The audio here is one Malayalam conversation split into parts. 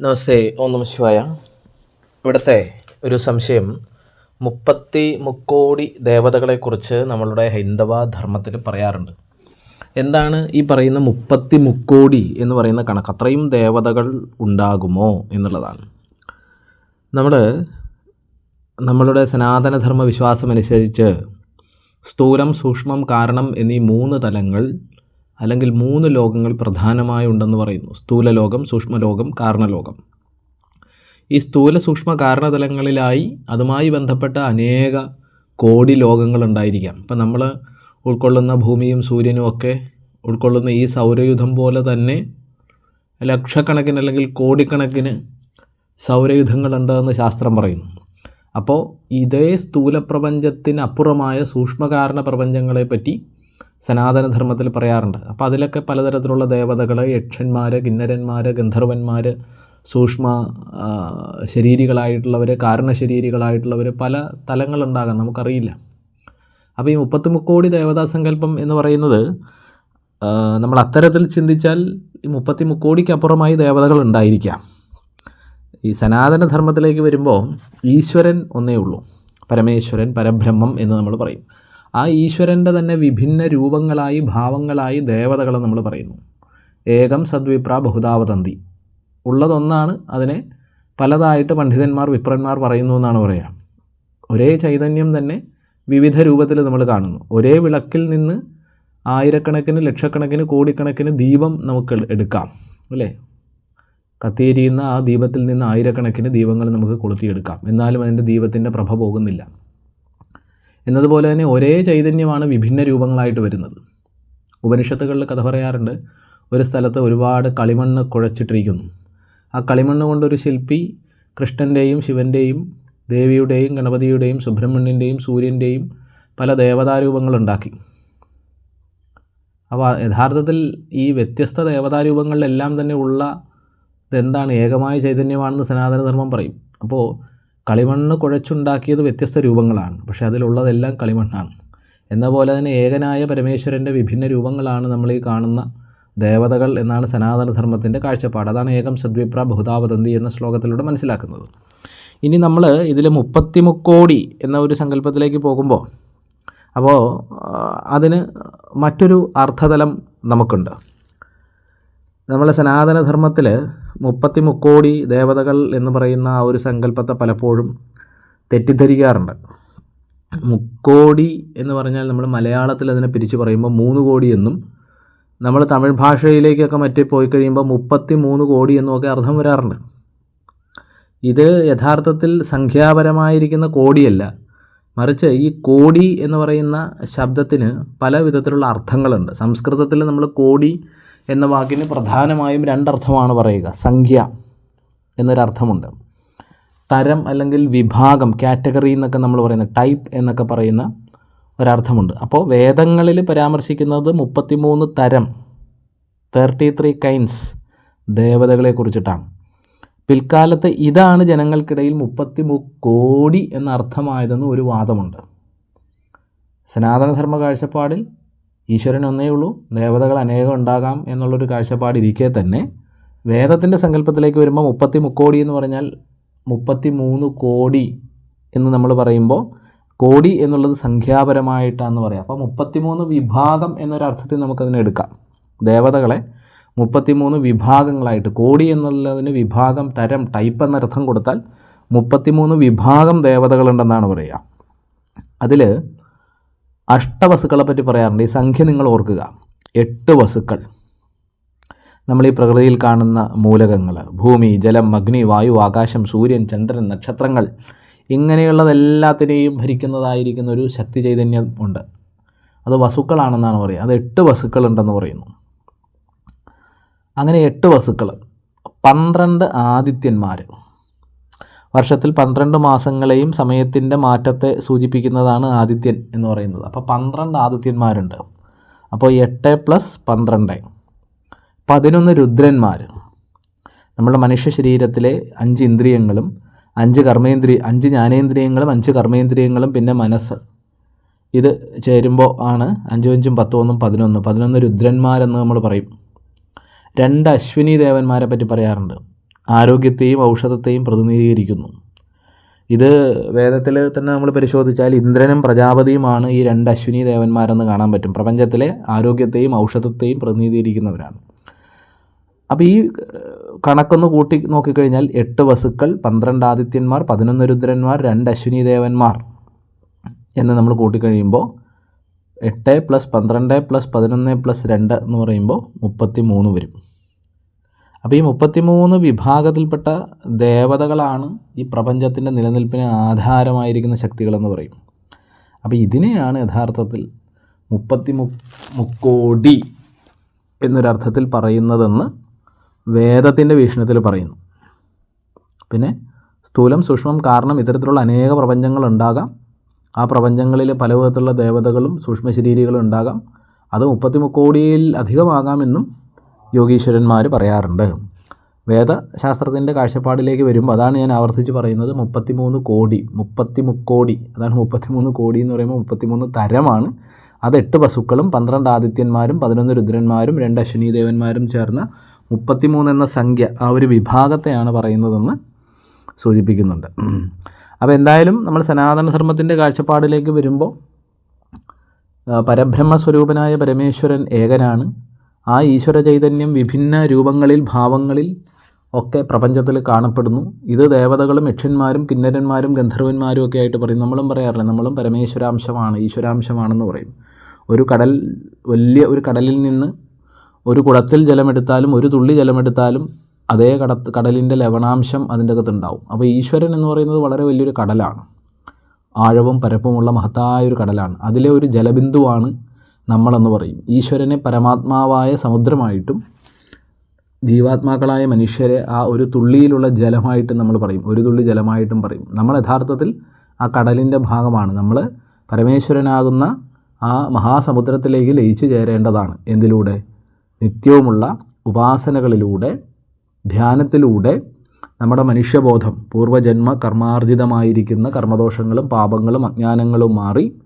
നമസ്തേ ഓം നമ ശിവായ. ഇവിടുത്തെ ഒരു സംശയം മുപ്പത്തി മുക്കോടി ദേവതകളെക്കുറിച്ച് നമ്മളുടെ ഹൈന്ദവ ധർമ്മത്തിൽ പറയാറുണ്ട്. എന്താണ് ഈ പറയുന്ന മുപ്പത്തി മുക്കോടി എന്ന് പറയുന്ന കണക്ക്? അത്രയും ദേവതകൾ ഉണ്ടാകുമോ എന്നുള്ളതാണ്. നമ്മൾ നമ്മളുടെ സനാതനധർമ്മ വിശ്വാസമനുസരിച്ച് സ്ഥൂലം സൂക്ഷ്മം കാരണം എന്നീ മൂന്ന് തലങ്ങൾ അല്ലെങ്കിൽ മൂന്ന് ലോകങ്ങൾ പ്രധാനമായി ഉണ്ടെന്ന് പറയുന്നു. സ്ഥൂലലോകം സൂക്ഷ്മലോകം കാരണലോകം. ഈ സ്ഥൂല സൂക്ഷ്മ കാരണതലങ്ങളിലായി അതുമായി ബന്ധപ്പെട്ട അനേക കോടി ലോകങ്ങൾ ഉണ്ടായിരിക്കാം. ഇപ്പം നമ്മൾ ഉൾക്കൊള്ളുന്ന ഭൂമിയും സൂര്യനും ഒക്കെ ഉൾക്കൊള്ളുന്ന ഈ സൗരയുധം പോലെ തന്നെ ലക്ഷക്കണക്കിന് അല്ലെങ്കിൽ കോടിക്കണക്കിന് സൗരയുധങ്ങളുണ്ട് എന്ന് ശാസ്ത്രം പറയുന്നു. അപ്പോൾ ഇതേ സ്ഥൂല പ്രപഞ്ചത്തിനപ്പുറമായ സൂക്ഷ്മകാരണ പ്രപഞ്ചങ്ങളെ പറ്റി സനാതനധർമ്മത്തിൽ പറയാറുണ്ട്. അപ്പോൾ അതിലൊക്കെ പലതരത്തിലുള്ള ദേവതകൾ യക്ഷന്മാർ കിന്നരന്മാർ ഗന്ധർവന്മാർ സൂക്ഷ്മ ശരീരികളായിട്ടുള്ളവർ കാരണശരീരികളായിട്ടുള്ളവർ പല തലങ്ങളുണ്ടാകാം നമുക്കറിയില്ല. അപ്പോൾ ഈ മുപ്പത്തി മുക്കോടി ദേവതാ സങ്കല്പം എന്ന് പറയുന്നത് നമ്മൾ അത്തരത്തിൽ ചിന്തിച്ചാൽ ഈ മുപ്പത്തി മുക്കോടിക്കപ്പുറമായി ദേവതകൾ ഉണ്ടായിരിക്കാം. ഈ സനാതനധർമ്മത്തിലേക്ക് വരുമ്പോൾ ഈശ്വരൻ ഒന്നേ ഉള്ളൂ. പരമേശ്വരൻ പരബ്രഹ്മം എന്ന് നമ്മൾ പറയും. ആ ഈശ്വരന്റെ തന്നെ വിഭിന്ന രൂപങ്ങളായി ഭാവങ്ങളായി ദേവതകളെ നമ്മൾ പറയുന്നു. ഏകം സദ്വിപ്ര ബഹുതാവതന്തി. ഉള്ളതൊന്നാണ് അതിനെ പലതായിട്ട് പണ്ഡിതന്മാർ വിപ്രന്മാർ പറയുന്നു എന്നാണ് പറയുക. ഒരേ ചൈതന്യം തന്നെ വിവിധ രൂപത്തിൽ നമ്മൾ കാണുന്നു. ഒരേ വിളക്കിൽ നിന്ന് ആയിരക്കണക്കിന് ലക്ഷക്കണക്കിന് കോടിക്കണക്കിന് ദീപം നമുക്ക് എടുക്കാം അല്ലേ? കത്തിയെരിയുന്ന ആ ദീപത്തിൽ നിന്ന് ആയിരക്കണക്കിന് ദീപങ്ങൾ നമുക്ക് കൊളുത്തിയെടുക്കാം. എന്നാലും അതിന്റെ ദീപത്തിന്റെ പ്രഭ പോകുന്നില്ല. എന്നതുപോലെ തന്നെ ഒരേ ചൈതന്യമാണ് വിഭിന്ന രൂപങ്ങളായിട്ട് വരുന്നത്. ഉപനിഷത്തുകളിൽ കഥ പറയാറുണ്ട് ഒരു സ്ഥലത്ത് ഒരുപാട് കളിമണ്ണ് കുഴച്ചിട്ടിരിക്കുന്നു. ആ കളിമണ്ണ് കൊണ്ടൊരു ശില്പി കൃഷ്ണന്റെയും ശിവന്റെയും ദേവിയുടെയും ഗണപതിയുടെയും സുബ്രഹ്മണ്യന്റെയും സൂര്യന്റെയും പല ദേവതാരൂപങ്ങളുണ്ടാക്കി. അപ്പോൾ യഥാർത്ഥത്തിൽ ഈ വ്യത്യസ്ത ദേവതാരൂപങ്ങളിലെല്ലാം തന്നെ ഉള്ള ഇതെന്താണ് ഏകമായ ചൈതന്യമാണെന്ന് സനാതനധർമ്മം പറയും. അപ്പോൾ കളിമണ്ണ് കുഴച്ചുണ്ടാക്കിയത് വ്യത്യസ്ത രൂപങ്ങളാണ്. പക്ഷേ അതിലുള്ളതെല്ലാം കളിമണ്ണാണ്. എന്ന പോലെ തന്നെ ഏകനായ പരമേശ്വരന്റെ വിഭിന്ന രൂപങ്ങളാണ് നമ്മൾ ഈ കാണുന്ന ദേവതകൾ എന്നാണ് സനാതനധർമ്മത്തിന്റെ കാഴ്ചപ്പാട്. അതാണ് ഏകം സദ്വിപ്ര ബഹുതാവതന്തി എന്ന ശ്ലോകത്തിലൂടെ മനസ്സിലാക്കുന്നത്. ഇനി നമ്മൾ ഇതിൽ മുപ്പത്തി മുക്കോടി എന്ന ഒരു സങ്കല്പത്തിലേക്ക് പോകുമ്പോൾ അപ്പോൾ അതിന് മറ്റൊരു അർത്ഥതലം നമുക്കുണ്ട്. നമ്മളെ സനാതനധർമ്മത്തിൽ മുപ്പത്തി മുക്കോടി ദേവതകൾ എന്ന് പറയുന്ന ആ ഒരു സങ്കല്പത്തെ പലപ്പോഴും തെറ്റിദ്ധരിക്കാറുണ്ട്. മുക്കോടി എന്ന് പറഞ്ഞാൽ നമ്മൾ മലയാളത്തിൽ അതിനെ പിരിച്ചു പറയുമ്പോൾ മൂന്ന് കോടി എന്നും നമ്മൾ തമിഴ് ഭാഷയിലേക്കൊക്കെ മറ്റേ പോയി കഴിയുമ്പോൾ മുപ്പത്തി മൂന്ന് കോടി എന്നൊക്കെ അർത്ഥം വരാറുണ്ട്. ഇത് യഥാർത്ഥത്തിൽ സംഖ്യാപരമായിരിക്കുന്ന കോടിയല്ല. മറിച്ച് ഈ കോടി എന്ന് പറയുന്ന ശബ്ദത്തിന് പല വിധത്തിലുള്ള അർത്ഥങ്ങളുണ്ട്. സംസ്കൃതത്തിൽ നമ്മൾ കോടി എന്ന വാക്കിന് പ്രധാനമായും രണ്ടർത്ഥമാണ് പറയുക. സംഖ്യ എന്നൊരർത്ഥമുണ്ട്. തരം അല്ലെങ്കിൽ വിഭാഗം കാറ്റഗറി എന്നൊക്കെ നമ്മൾ പറയുന്ന ടൈപ്പ് എന്നൊക്കെ പറയുന്ന ഒരർത്ഥമുണ്ട്. അപ്പോൾ വേദങ്ങളിൽ പരാമർശിക്കുന്നത് മുപ്പത്തിമൂന്ന് തരം തേർട്ടി ത്രീ കൈൻസ് ദേവതകളെ കുറിച്ചിട്ടാണ്. പിൽക്കാലത്ത് ഇതാണ് ജനങ്ങൾക്കിടയിൽ മുപ്പത്തി കോടി എന്ന അർത്ഥമായതെന്ന് ഒരു വാദമുണ്ട്. സനാതനധർമ്മ കാഴ്ചപ്പാടിൽ ഈശ്വരൻ ഒന്നേ ഉള്ളൂ ദേവതകൾ അനേകം ഉണ്ടാകാം എന്നുള്ളൊരു കാഴ്ചപ്പാടിരിക്കെ തന്നെ. വേദത്തിന്റെ സങ്കല്പത്തിലേക്ക് വരുമ്പോൾ മുപ്പത്തി മുക്കോടി എന്ന് പറഞ്ഞാൽ മുപ്പത്തി മൂന്ന് കോടി എന്ന് നമ്മൾ പറയുമ്പോൾ കോടി എന്നുള്ളത് സംഖ്യാപരമായിട്ടാണെന്ന് പറയാം. അപ്പോൾ മുപ്പത്തിമൂന്ന് വിഭാഗം എന്നൊരർത്ഥത്തിൽ നമുക്കതിനെ എടുക്കാം. ദേവതകളെ മുപ്പത്തിമൂന്ന് വിഭാഗങ്ങളായിട്ട് കോടി എന്നുള്ളതിന് വിഭാഗം തരം ടൈപ്പ് എന്നർത്ഥം കൊടുത്താൽ മുപ്പത്തിമൂന്ന് വിഭാഗം ദേവതകളുണ്ടെന്നാണ് പറയുക അതിൽ അഷ്ടവസുക്കളെ പറ്റി പറയാറുണ്ട്. ഈ സംഖ്യ നിങ്ങൾ ഓർക്കുക. എട്ട് വസുക്കൾ നമ്മൾ ഈ പ്രകൃതിയിൽ കാണുന്ന മൂലകങ്ങൾ ഭൂമി ജലം അഗ്നി വായു ആകാശം സൂര്യൻ ചന്ദ്രൻ നക്ഷത്രങ്ങൾ ഇങ്ങനെയുള്ളതെല്ലാത്തിനെയും ഭരിക്കുന്നതായിരിക്കുന്ന ഒരു ശക്തി ചൈതന്യം ഉണ്ട്. അത് വസുക്കളാണെന്നാണ് പറയുക. അത് എട്ട് വസുക്കളുണ്ടെന്ന് പറയുന്നു. അങ്ങനെ എട്ട് വസുക്കൾ പന്ത്രണ്ട് ആദിത്യന്മാർ വർഷത്തിൽ പന്ത്രണ്ട് മാസങ്ങളെയും സമയത്തിന്റെ മാറ്റത്തെ സൂചിപ്പിക്കുന്നതാണ് ആദിത്യൻ എന്ന് പറയുന്നത്. അപ്പോൾ പന്ത്രണ്ട് ആദിത്യന്മാരുണ്ട്. അപ്പോൾ എട്ട് പ്ലസ് പന്ത്രണ്ട്. പതിനൊന്ന് രുദ്രന്മാർ. നമ്മുടെ മനുഷ്യ ശരീരത്തിലെ അഞ്ച് ഇന്ദ്രിയങ്ങളും അഞ്ച് കർമ്മേന്ദ്രിയ അഞ്ച് ജ്ഞാനേന്ദ്രിയങ്ങളും അഞ്ച് കർമ്മേന്ദ്രിയങ്ങളും പിന്നെ മനസ്സ്. ഇത് ചേരുമ്പോൾ ആണ് അഞ്ചും അഞ്ചും ഒന്നും പതിനൊന്ന്. പതിനൊന്ന് രുദ്രന്മാരെന്ന് നമ്മൾ പറയും. രണ്ട് അശ്വിനി ദേവന്മാരെ പറ്റി പറയാറുണ്ട്. ആരോഗ്യത്തെയും ഔഷധത്തെയും പ്രതിനിധീകരിക്കുന്നു. ഇത് വേദത്തിൽ തന്നെ നമ്മൾ പരിശോധിച്ചാൽ ഇന്ദ്രനും പ്രജാപതിയുമാണ് ഈ രണ്ട് അശ്വിനി ദേവന്മാരെന്ന് കാണാൻ പറ്റും. പ്രപഞ്ചത്തിലെ ആരോഗ്യത്തെയും ഔഷധത്തെയും പ്രതിനിധീകരിക്കുന്നവരാണ്. അപ്പോൾ ഈ കണക്കൊന്ന് കൂട്ടി നോക്കിക്കഴിഞ്ഞാൽ എട്ട് വസുക്കൾ പന്ത്രണ്ട് ആദിത്യന്മാർ പതിനൊന്ന് രുദ്രന്മാർ രണ്ട് അശ്വിനി ദേവന്മാർ എന്ന് നമ്മൾ കൂട്ടിക്കഴിയുമ്പോൾ എട്ട് പ്ലസ് പന്ത്രണ്ട് പ്ലസ് പതിനൊന്ന് പ്ലസ് രണ്ട് എന്ന് പറയുമ്പോൾ മുപ്പത്തി മൂന്ന് വരും. അപ്പോൾ ഈ മുപ്പത്തിമൂന്ന് വിഭാഗത്തിൽപ്പെട്ട ദേവതകളാണ് ഈ പ്രപഞ്ചത്തിന്റെ നിലനിൽപ്പിന് ആധാരമായിരിക്കുന്ന ശക്തികളെന്ന് പറയും. അപ്പോൾ ഇതിനെയാണ് യഥാർത്ഥത്തിൽ മുപ്പത്തി മുക്കോടി എന്നൊരർത്ഥത്തിൽ പറയുന്നതെന്ന് വേദത്തിന്റെ വീക്ഷണത്തിൽ പറയുന്നു. പിന്നെ സ്ഥൂലം സൂക്ഷ്മം കാരണം ഇത്തരത്തിലുള്ള അനേക പ്രപഞ്ചങ്ങളുണ്ടാകാം ആ പ്രപഞ്ചങ്ങളിൽ പല വിധത്തിലുള്ള ദേവതകളും സൂക്ഷ്മശരീരികളും ഉണ്ടാകാം. അത് മുപ്പത്തി മുക്കോടിയിൽ അധികമാകാമെന്നും യോഗീശ്വരന്മാർ പറയാറുണ്ട്. വേദശാസ്ത്രത്തിന്റെ കാഴ്ചപ്പാടിലേക്ക് വരുമ്പോൾ അതാണ് ഞാൻ ആവർത്തിച്ച് പറയുന്നത് മുപ്പത്തിമൂന്ന് കോടി മുപ്പത്തി മുക്കോടി അതാണ് മുപ്പത്തിമൂന്ന് കോടി എന്ന് പറയുമ്പോൾ മുപ്പത്തിമൂന്ന് തരമാണ്. അത് എട്ട് പശുക്കളും പന്ത്രണ്ട് ആദിത്യന്മാരും പതിനൊന്ന് രുദ്രന്മാരും രണ്ട് അശ്വിനി ദേവന്മാരും ചേർന്ന മുപ്പത്തിമൂന്ന് എന്ന സംഖ്യ ആ ഒരു വിഭാഗത്തെയാണ് പറയുന്നതെന്ന് സൂചിപ്പിക്കുന്നുണ്ട്. അപ്പോൾ എന്തായാലും നമ്മൾ സനാതനധർമ്മത്തിന്റെ കാഴ്ചപ്പാടിലേക്ക് വരുമ്പോൾ പരബ്രഹ്മസ്വരൂപനായ പരമേശ്വരൻ ഏകനാണ്. ആ ഈശ്വര ചൈതന്യം വിഭിന്ന രൂപങ്ങളിൽ ഭാവങ്ങളിൽ ഒക്കെ പ്രപഞ്ചത്തിൽ കാണപ്പെടുന്നു. ഇത് ദേവതകളും യക്ഷന്മാരും കിന്നരന്മാരും ഗന്ധർവന്മാരും ഒക്കെ ആയിട്ട് പറയും. നമ്മളും പറയാറില്ല നമ്മളും പരമേശ്വരാംശമാണ് ഈശ്വരാംശമാണെന്ന് പറയും. ഒരു കടൽ വലിയ ഒരു കടലിൽ നിന്ന് ഒരു കുടത്തിൽ ജലമെടുത്താലും ഒരു തുള്ളി ജലമെടുത്താലും അതേ കട കടലിന്റെ ലവണാംശം അതിന്റെ അകത്തുണ്ടാവും. അപ്പോൾ ഈശ്വരൻ എന്ന് പറയുന്നത് വളരെ വലിയൊരു കടലാണ്. ആഴവും പരപ്പുമുള്ള മഹത്തായ ഒരു കടലാണ്. അതിലെ ഒരു ജലബിന്ദുവാണ് നമ്മളെന്ന് പറയും. ഈശ്വരനെ പരമാത്മാവായ സമുദ്രമായിട്ടും ജീവാത്മാക്കളായ മനുഷ്യരെ ആ ഒരു തുള്ളിയിലുള്ള ജലമായിട്ടും നമ്മൾ പറയും. ഒരു തുള്ളി ജലമായിട്ടും പറയും. നമ്മൾ യഥാർത്ഥത്തിൽ ആ കടലിന്റെ ഭാഗമാണ്. നമ്മൾ പരമേശ്വരനാകുന്ന ആ മഹാസമുദ്രത്തിലേക്ക് ലയിച്ചു ചേരേണ്ടതാണ്. എന്തിലൂടെ? നിത്യവുമുള്ള ഉപാസനകളിലൂടെ ധ്യാനത്തിലൂടെ നമ്മുടെ മനുഷ്യബോധം പൂർവജന്മ കർമാർജിതമായിരിക്കുന്ന കർമ്മദോഷങ്ങളും പാപങ്ങളും അജ്ഞാനങ്ങളും മാറി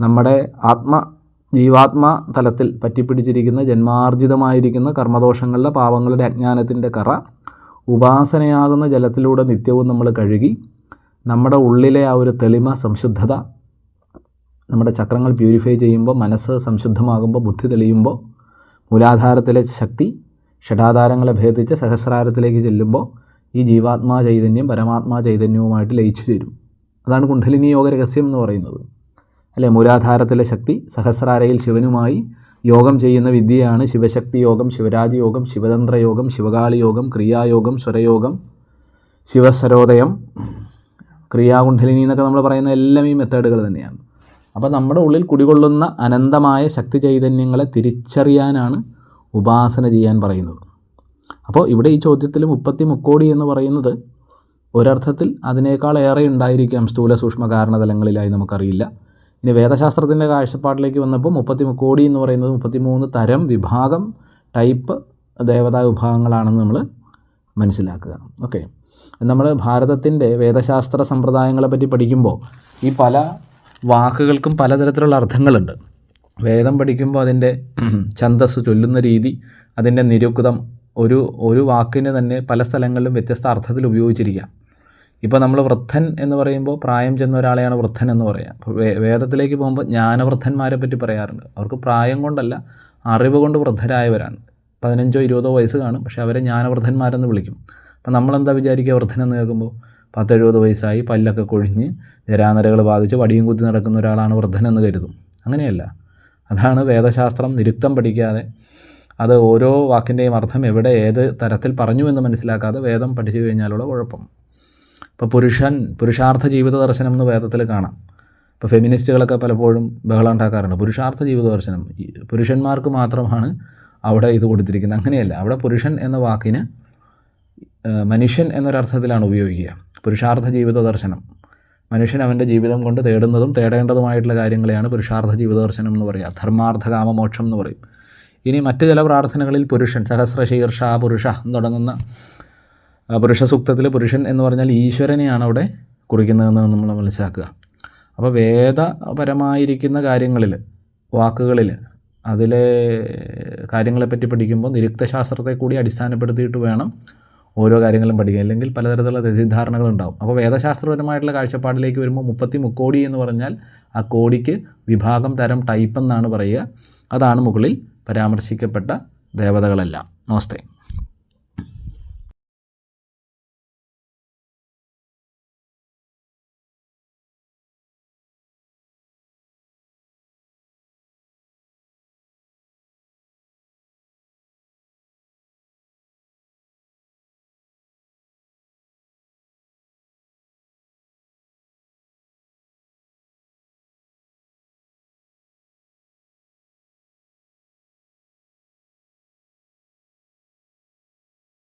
നമ്മുടെ ആത്മ ജീവാത്മ തലത്തിൽ പറ്റിപ്പിടിച്ചിരിക്കുന്ന ജന്മാർജിതമായിരിക്കുന്ന കർമ്മദോഷങ്ങളുടെ പാപങ്ങളുടെ അജ്ഞാനത്തിന്റെ കറ ഉപാസനയാകുന്ന ജലത്തിലൂടെ നിത്യവും നമ്മൾ കഴുകി നമ്മുടെ ഉള്ളിലെ ആ ഒരു തെളിമ സംശുദ്ധത നമ്മുടെ ചക്രങ്ങൾ പ്യൂരിഫൈ ചെയ്യുമ്പോൾ മനസ്സ് സംശുദ്ധമാകുമ്പോൾ ബുദ്ധി തെളിയുമ്പോൾ മൂലാധാരത്തിലെ ശക്തി ഷഡാധാരങ്ങളെ ഭേദിച്ച് സഹസ്രാരത്തിലേക്ക് ചെല്ലുമ്പോൾ ഈ ജീവാത്മാ ചൈതന്യം പരമാത്മാ ചൈതന്യവുമായിട്ട് ലയിച്ചു ചേരും. അതാണ് കുണ്ഡലിനി യോഗ രഹസ്യം എന്ന് പറയുന്നത്. അല്ലെ മൂലാധാരത്തിലെ ശക്തി സഹസ്രാരയിൽ ശിവനുമായി യോഗം ചെയ്യുന്ന വിദ്യയാണ് ശിവശക്തി യോഗം ശിവരാജ് യോഗം ശിവതന്ത്ര യോഗം ശിവകാളി യോഗം ക്രിയായോഗം സ്വരയോഗം ശിവസരോദയം ക്രിയാകുണ്ഠലിനി എന്നൊക്കെ നമ്മൾ പറയുന്ന എല്ലാം ഈ മെത്തേഡുകൾ തന്നെയാണ്. അപ്പോൾ നമ്മുടെ ഉള്ളിൽ കുടികൊള്ളുന്ന അനന്തമായ ശക്തി ചൈതന്യങ്ങളെ തിരിച്ചറിയാനാണ് ഉപാസന ചെയ്യാൻ പറയുന്നത്. അപ്പോൾ ഇവിടെ ഈ ചോദ്യത്തിൽ മുപ്പത്തി മുക്കോടി എന്ന് പറയുന്നത് ഒരർത്ഥത്തിൽ അതിനേക്കാൾ ഏറെ ഉണ്ടായിരിക്കാം സ്ഥൂല സൂക്ഷ്മ കാരണതലങ്ങളിലായി നമുക്കറിയില്ല. ഇനി വേദശാസ്ത്രത്തിന്റെ കാഴ്ചപ്പാടിലേക്ക് വന്നപ്പോൾ മുപ്പത്തി കോടി എന്ന് പറയുന്നത് മുപ്പത്തിമൂന്ന് തരം വിഭാഗം ടൈപ്പ് ദേവതാ വിഭാഗങ്ങളാണെന്ന് നമ്മൾ മനസ്സിലാക്കുക. ഓക്കെ. നമ്മൾ ഭാരതത്തിന്റെ വേദശാസ്ത്ര സമ്പ്രദായങ്ങളെ പറ്റി പഠിക്കുമ്പോൾ ഈ പല വാക്കുകൾക്കും പലതരത്തിലുള്ള അർത്ഥങ്ങളുണ്ട്. വേദം പഠിക്കുമ്പോൾ അതിന്റെ ഛന്തസ് ചൊല്ലുന്ന രീതി അതിന്റെ നിരുക്തം ഒരു ഒരു വാക്കിന് തന്നെ പല സ്ഥലങ്ങളിലും വ്യത്യസ്ത അർത്ഥത്തിൽ ഉപയോഗിച്ചിരിക്കാം. ഇപ്പോൾ നമ്മൾ വൃദ്ധൻ എന്ന് പറയുമ്പോൾ പ്രായം ചെന്ന ഒരാളെയാണ് വൃദ്ധൻ എന്ന് പറയുക അപ്പോൾ വേദത്തിലേക്ക് പോകുമ്പോൾ ജ്ഞാനവൃദ്ധന്മാരെ പറ്റി പറയാറുണ്ട്. അവർക്ക് പ്രായം കൊണ്ടല്ല അറിവ് കൊണ്ട് വൃദ്ധരായവരാണ്. പതിനഞ്ചോ ഇരുപതോ വയസ്സ് കാണും പക്ഷേ അവരെ ജ്ഞാനവൃദ്ധന്മാരെന്ന് വിളിക്കും. അപ്പോൾ നമ്മളെന്താ വിചാരിക്കുക വൃദ്ധനെന്ന് കേൾക്കുമ്പോൾ പത്തെഴുപത് വയസ്സായി പല്ലൊക്കെ കൊഴിഞ്ഞ് ജരാനരകൾ ബാധിച്ച് വടിയും കുത്തി നടക്കുന്ന ഒരാളാണ് വൃദ്ധനെന്ന് കരുതും. അങ്ങനെയല്ല. അതാണ് വേദശാസ്ത്രം നിരുക്തം പഠിക്കാതെ അത് ഓരോ വാക്കിന്റെയും അർത്ഥം എവിടെ ഏത് തരത്തിൽ പറഞ്ഞു എന്ന് മനസ്സിലാക്കാതെ വേദം പഠിച്ചു കഴിഞ്ഞാലുള്ള കുഴപ്പം. ഇപ്പോൾ പുരുഷൻ പുരുഷാർത്ഥ ജീവിത ദർശനം എന്ന് വേദത്തിൽ കാണാം. ഇപ്പോൾ ഫെമിനിസ്റ്റുകളൊക്കെ പലപ്പോഴും ബഹളം ഉണ്ടാക്കാറുണ്ട്. പുരുഷാർത്ഥ ജീവിത ദർശനം പുരുഷന്മാർക്ക് മാത്രമാണ് അവിടെ ഇത് കൊടുത്തിരിക്കുന്നത്. അങ്ങനെയല്ല അവിടെ പുരുഷൻ എന്ന വാക്കിന് മനുഷ്യൻ എന്നൊരർത്ഥത്തിലാണ് ഉപയോഗിക്കുക. പുരുഷാർത്ഥ ജീവിത ദർശനം. മനുഷ്യൻ അവന്റെ ജീവിതം കൊണ്ട് തേടുന്നതും തേടേണ്ടതുമായിട്ടുള്ള കാര്യങ്ങളെയാണ് പുരുഷാർത്ഥ ജീവിത ദർശനം എന്ന് പറയുക. ധർമാർത്ഥ കാമമോക്ഷം എന്ന് പറയും. ഇനി മറ്റ് ചില പ്രാർത്ഥനകളിൽ പുരുഷൻ സഹസ്ര ശീർഷ പുരുഷ എന്ന് തുടങ്ങുന്ന പുരുഷ സൂക്തത്തിൽ പുരുഷൻ എന്ന് പറഞ്ഞാൽ ഈശ്വരനെയാണ് അവിടെ കുറിക്കുന്നതെന്ന് നമ്മൾ മനസ്സിലാക്കുക. അപ്പോൾ വേദപരമായിരിക്കുന്ന കാര്യങ്ങളിൽ വാക്കുകളിൽ അതിലെ കാര്യങ്ങളെപ്പറ്റി പഠിക്കുമ്പോൾ നിരുക്ത ശാസ്ത്രത്തെ കൂടി അടിസ്ഥാനപ്പെടുത്തിയിട്ട് വേണം ഓരോ കാര്യങ്ങളും പഠിക്കുക അല്ലെങ്കിൽ പലതരത്തിലുള്ള തെറ്റിദ്ധാരണകൾ ഉണ്ടാവും. അപ്പോൾ വേദശാസ്ത്രപരമായിട്ടുള്ള കാഴ്ചപ്പാടിലേക്ക് വരുമ്പോൾ മുപ്പത്തി മുക്കോടി എന്ന് പറഞ്ഞാൽ ആ കോടിക്ക് വിഭാഗം തരം ടൈപ്പ് എന്നാണ് പറയുക. അതാണ് മുകളിൽ പരാമർശിക്കപ്പെട്ട ദേവതകളെല്ലാം. നമസ്തേ.